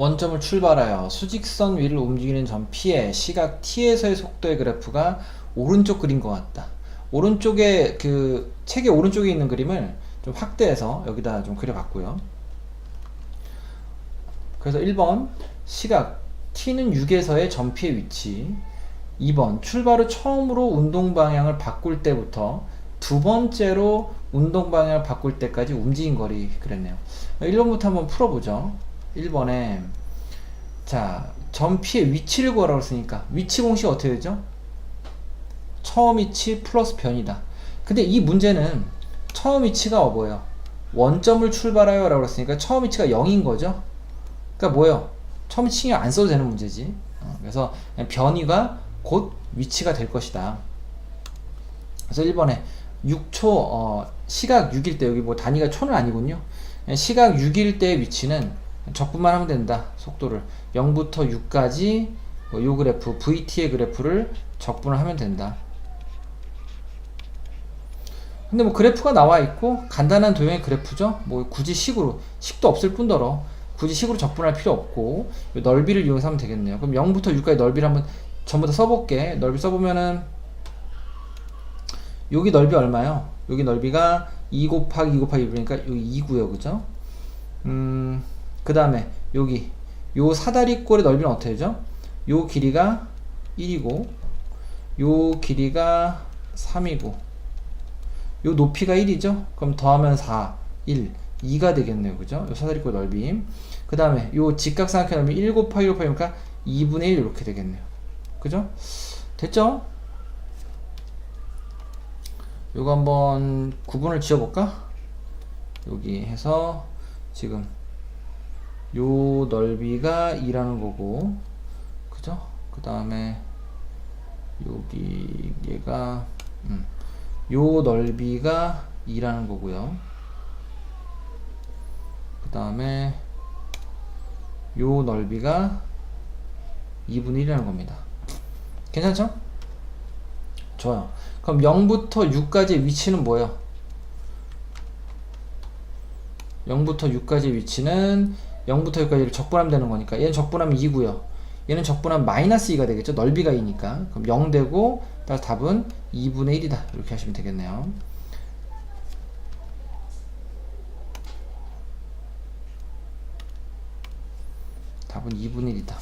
원점을 출발하여 수직선 위를 움직이는 점 P의 시각 T에서의 속도의 그래프가 오른쪽 그린 것 같다. 오른쪽에 그 책의 오른쪽에 있는 그림을 좀 확대해서 여기다 좀 그려봤고요. 그래서 1번 시각 T는 6에서의 점 P의 위치 2번 출발 후 처음으로 운동 방향을 바꿀 때부터 두 번째로 운동 방향을 바꿀 때까지 움직인 거리 그랬네요. 1번부터 한번 풀어보죠. 1번에 자, 점 P의 위치를 구하라고 했으니까 위치 공식 어떻게 되죠? 처음 위치 플러스 변이다. 근데 이 문제는 처음 위치가 뭐예요? 원점을 출발하여 라고 했으니까 처음 위치가 0인 거죠? 그러니까 뭐예요? 처음 위치 신경 안 써도 되는 문제지. 어, 그래서 변이가 곧 위치가 될 것이다. 그래서 1번에 6초 어, 시각 6일 때 여기 뭐 단위가 초는 아니군요. 시각 6일 때의 위치는 적분만 하면 된다. 속도를 0부터 6까지 뭐 요 그래프 VT의 그래프를 적분을 하면 된다. 근데 뭐 그래프가 나와 있고 간단한 도형의 그래프죠. 뭐 굳이 식으로 식도 없을 뿐더러 굳이 식으로 적분할 필요 없고 요 넓이를 이용해서 하면 되겠네요. 그럼 0부터 6까지 넓이를 한번 전부 다 써볼게. 넓이 써보면은 여기 넓이 얼마요? 여기 넓이가 2 곱하기 2 곱하기 1이니까 여기 2구요. 그죠? 음, 그 다음에 여기 요 사다리꼴의 넓이는 어떻게 되죠? 요 길이가 1이고 요 길이가 3이고 요 높이가 1이죠? 그럼 더하면 4, 1, 2가 되겠네요. 그죠? 요 사다리꼴 넓이. 그 다음에 요 직각삼각형 넓이 1 곱하기 1 곱하기니까 2분의 1 이렇게 되겠네요. 그죠? 됐죠? 요거 한번 구분을 지어볼까? 여기 해서 지금 요 넓이가 2라는 거고 그죠? 그 다음에 여기 얘가 음, 요 넓이가 2라는 거고요 그 다음에 요 넓이가 2분의 1이라는 겁니다 괜찮죠? 좋아요 그럼 0부터 6까지의 위치는 뭐예요? 0부터 6까지의 위치는 0부터 6까지를 적분하면 되는 거니까 얘는 적분하면 2고요. 얘는 적분하면 마이너스 2가 되겠죠. 넓이가 2니까. 그럼 0 되고 따라서 답은 2분의 1이다. 이렇게 하시면 되겠네요. 답은 2분의 1이다.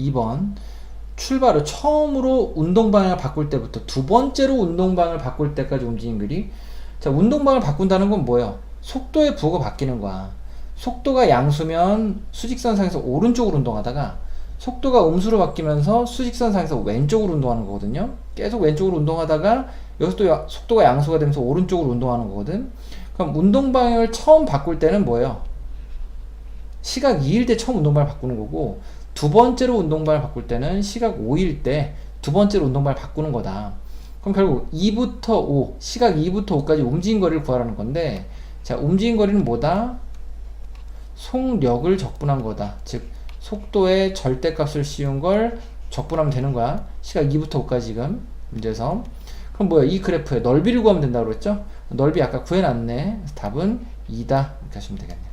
2번 출발 후 처음으로 운동 방향을 바꿀 때부터 두 번째로 운동 방향을 바꿀 때까지 움직인 글이 자 운동 방향을 바꾼다는 건 뭐예요? 속도의 부호가 바뀌는 거야. 속도가 양수면 수직선상에서 오른쪽으로 운동하다가 속도가 음수로 바뀌면서 수직선상에서 왼쪽으로 운동하는 거거든요. 계속 왼쪽으로 운동하다가 여기서 또 야- 속도가 양수가 되면서 오른쪽으로 운동하는 거거든. 그럼 운동 방향을 처음 바꿀 때는 뭐예요? 시각 2일 때 처음 운동 방향을 바꾸는 거고 두 번째로 운동 방향을 바꿀 때는 시각 5일 때 두 번째로 운동 방향을 바꾸는 거다. 그럼 결국 2부터 5, 시각 2부터 5까지 움직인 거리를 구하라는 건데 자, 움직인 거리는 뭐다? 속력을 적분한 거다. 즉 속도의 절대값을 씌운 걸 적분하면 되는 거야. 시각 2부터 5까지 지금 문제에서. 그럼 뭐야? 이 그래프의 넓이를 구하면 된다고 그랬죠? 넓이 아까 구해놨네. 답은 2다. 이렇게 하시면 되겠네요.